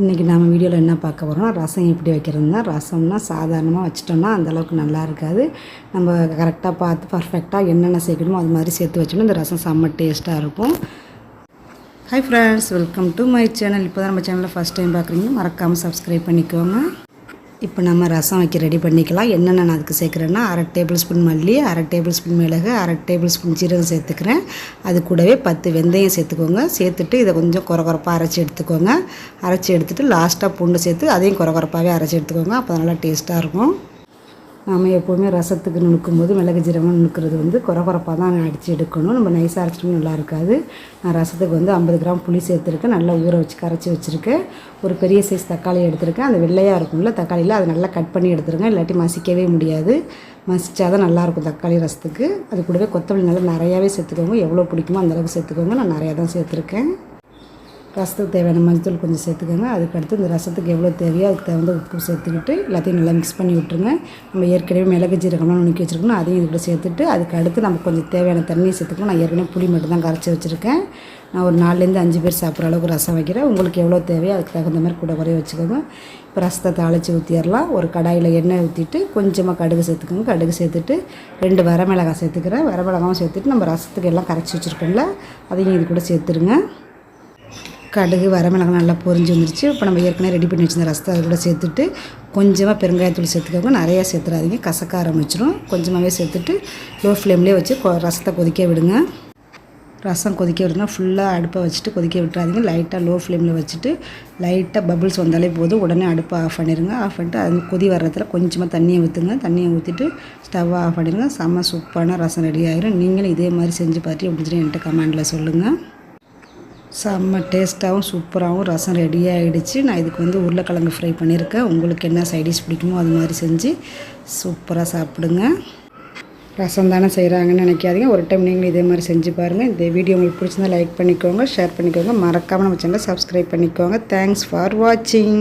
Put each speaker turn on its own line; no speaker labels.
இன்றைக்கி நம்ம வீடியோவில் என்ன பார்க்க போகிறோம்னா ரசம் எப்படி வைக்கிறதுனா ரசம்னா சாதாரணமாக வச்சிட்டோம்னா அந்தளவுக்கு நல்லா இருக்காது. நம்ம கரெக்டாக பார்த்து பர்ஃபெக்டாக என்னென்ன சேர்க்கணுமோ அது மாதிரி சேர்த்து வச்சோம்னா இந்த ரசம் செம்ம டேஸ்ட்டாக இருக்கும். Hi friends welcome to my channel இப்போ தான் நம்ம சேனலில் ஃபஸ்ட் டைம் பார்க்குறீங்க மறக்காமல் சப்ஸ்கிரைப் பண்ணிக்கோங்க. இப்போ நம்ம ரசம் வைக்க ரெடி பண்ணிக்கலாம். என்னென்ன நான் அதுக்கு சேர்க்குறேன்னா அரை டேபிள் ஸ்பூன் மல்லி அரை டேபிள் ஸ்பூன் மிளகு அரை டேபிள் ஸ்பூன் ஜீரகம் சேர்த்துக்கிறேன். அது கூடவே பத்து வெந்தயம் சேர்த்துக்கோங்க. சேர்த்துட்டு இதை கொஞ்சம் குறகுறப்பாக அரைச்சி எடுத்துக்கோங்க. அரைச்சி எடுத்துகிட்டு லாஸ்ட்டாக பூண்டு சேர்த்து அதையும் குறகுறப்பாகவே அரைச்சி எடுத்துக்கோங்க. அப்போ நல்லா டேஸ்ட்டாக இருக்கும். நாம் எப்போவுமே ரசத்துக்கு நுணுக்கும்போது மிளகு ஜீரகம் நுணுக்கிறது வந்து குறை தான் அடித்து எடுக்கணும். நம்ம நைஸாக அரைச்சிட்டு நல்லா இருக்காது. நான் ரசத்துக்கு வந்து ஐம்பது கிராம் புளி சேர்த்துருக்கேன். நல்லா ஊற வச்சு கரைச்சி வச்சுருக்கேன். ஒரு பெரிய சைஸ் தக்காளி எடுத்திருக்கேன். அந்த வெள்ளையாக இருக்கும்ல தக்காளியில் அதை நல்லா கட் பண்ணி எடுத்துருங்க. இல்லாட்டி மசிக்கவே முடியாது. மசித்தா தான் நல்லாயிருக்கும் தக்காளி ரசத்துக்கு. அது கூடவே கொத்தமல்லி நல்லா நிறையாவே சேர்த்துக்கோங்க. எவ்வளோ பிடிக்குமோ அந்தளவுக்கு சேர்த்துக்கோங்க. நான் நிறையா தான் சேர்த்துருக்கேன். ரசத்துக்கு தேவையான மஞ்சத்தூள் கொஞ்சம் சேர்த்துக்கோங்க. அதுக்கடுத்து இந்த ரசத்துக்கு எவ்வளோ தேவையோ அதுக்கு தகுந்த உப்பு சேர்த்துக்கிட்டு எல்லாத்தையும் நல்லா மிக்ஸ் பண்ணி விட்ருங்க நம்ம ஏற்கனவே மிளகு ஜீரகம்லாம் நுணுக்கி வச்சுருக்கணும் அதையும் இது கூட சேர்த்துட்டு அதுக்கு அடுத்து நம்ம கொஞ்சம் தேவையான தண்ணியை சேர்த்துக்கணும். நான் ஏற்கனவே புளி மட்டும் தான் கரைச்சி வச்சுருக்கேன். நான் ஒரு நாலுலேருந்து அஞ்சு பேர் சாப்பிட்ற அளவுக்கு ரசம் வைக்கிறேன். உங்களுக்கு எவ்வளோ தேவையோ அதுக்கு தகுந்த மாதிரி கூட குறைய வச்சுக்கோங்க. இப்போ ரசத்தை தாளித்து ஊற்றிடலாம் ஒரு கடாயில் எண்ணெய் ஊற்றிட்டு கொஞ்சமாக கடுகு சேர்த்துக்கோங்க. கடுகு சேர்த்துட்டு ரெண்டு வரமிளகாய் சேர்த்துக்கிறேன். வரமிளகாவும் சேர்த்துட்டு நம்ம ரசத்துக்கு எல்லாம் கரைச்சி வச்சுருக்கோம்ல அதையும் இது கூட சேர்த்துருங்க. கடுகு வரமிளகாய் நல்லா பொரிஞ்சு வந்துருச்சு. இப்போ நம்ம ஏற்கனவே ரெடி பண்ணி வச்சிருந்த ரசத்தை அது கூட சேர்த்துட்டு கொஞ்சமாக பெருங்காயத்தூள் சேர்த்துக்கோங்க. நிறையா சேர்த்துறாதீங்க. கசக்க ஆரம்பிச்சிடும் கொஞ்சமாகவே சேர்த்துட்டு லோ ஃப்ளேம்லேயே வச்சு கொ- ரசத்தை கொதிக்க விடுங்க. ரசம் கொதிக்க விடுனா ஃபுல்லாக அடுப்பை வச்சுட்டு கொதிக்க விட்டுறாதீங்க. லைட்டாக லோ ஃப்ளேமில் வச்சுட்டு லைட்டாக பபுள்ஸ் வந்தாலே போதும். உடனே அடுப்பை ஆஃப் பண்ணிடுங்க ஆஃப் பண்ணிட்டு அது கொதி வர்றதுல கொஞ்சமாக தண்ணியை ஊற்றுங்க தண்ணியை ஊற்றிட்டு ஸ்டவ்வை ஆஃப் பண்ணிடுங்க செம்ம சூப்பரான ரசம் ரெடி ஆகிடும் நீங்களும் இதே மாதிரி செஞ்சு பார்த்து எப்படி என்கிட்ட கமெண்டில் சொல்லுங்கள் செம்ம டேஸ்ட்டாகவும் சூப்பராகவும் ரசம் ரெடி ஆகிடுச்சு நான் இதுக்கு வந்து உருளைக்கிழங்கு ஃப்ரை பண்ணியிருக்கேன். உங்களுக்கு என்ன சைடிஷ் பிடிக்குமோ அது மாதிரி செஞ்சு சூப்பராக சாப்பிடுங்க. ரசம் தானே செய்கிறாங்கன்னு நினைக்காதீங்க. ஒரு டைம் நீங்களும் இதே மாதிரி செஞ்சு பாருங்கள் இந்த வீடியோ உங்களுக்கு பிடிச்சிருந்தா லைக் பண்ணிக்கோங்க ஷேர் பண்ணிக்கோங்க. மறக்காமல் நம்ம சேனலை சப்ஸ்கிரைப் பண்ணிக்கோங்க. தேங்க்ஸ் ஃபார் வாட்சிங்